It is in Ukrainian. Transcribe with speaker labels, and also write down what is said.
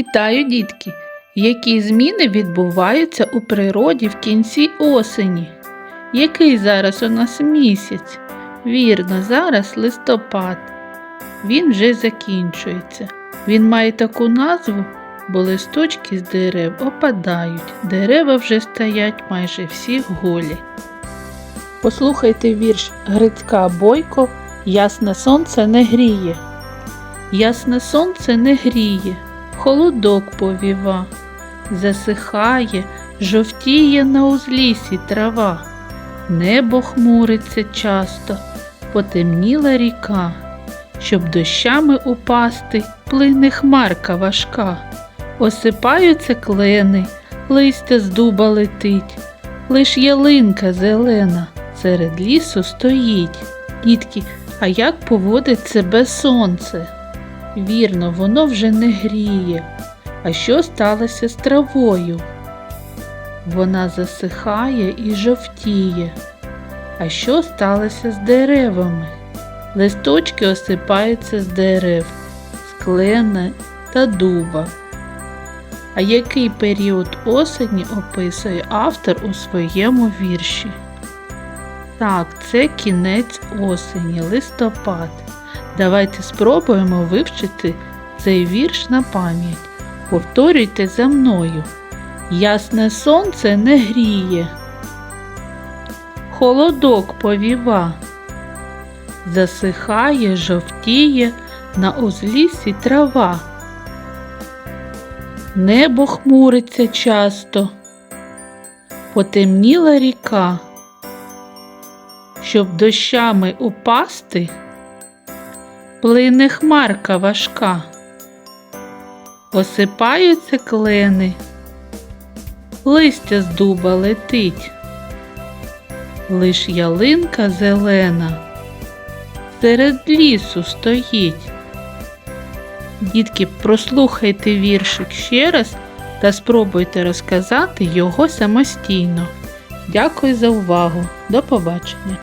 Speaker 1: Вітаю, дітки! Які зміни відбуваються у природі в кінці осені? Який зараз у нас місяць? Вірно, зараз листопад. Він вже закінчується. Він має таку назву, бо листочки з дерев опадають. Дерева вже стоять майже всі голі. Послухайте вірш Грицька Бойко Ясне сонце не гріє. Ясне сонце не гріє, холодок повіва, засихає, жовтіє на узлісі трава, небо хмуриться часто, потемніла ріка, щоб дощами упасти, плине хмарка важка, осипаються клени, листя з дуба летить, лиш ялинка зелена серед лісу стоїть. Дітки, а як поводить себе сонце? Вірно, воно вже не гріє. А що сталося з травою? Вона засихає і жовтіє. А що сталося з деревами? Листочки осипаються з дерев, з клена та дуба. А який період осені описує автор у своєму вірші? Так, це кінець осені, листопад. Давайте спробуємо вивчити цей вірш на пам'ять. Повторюйте за мною. Ясне сонце не гріє. Холодок повіва. Засихає, жовтіє на узліссі трава. Небо хмуриться часто. Потемніла ріка. Щоб дощами упасти, плине хмарка важка, осипаються клени, листя з дуба летить, лиш ялинка зелена серед лісу стоїть. Дітки, прослухайте віршик ще раз та спробуйте розказати його самостійно. Дякую за увагу. До побачення!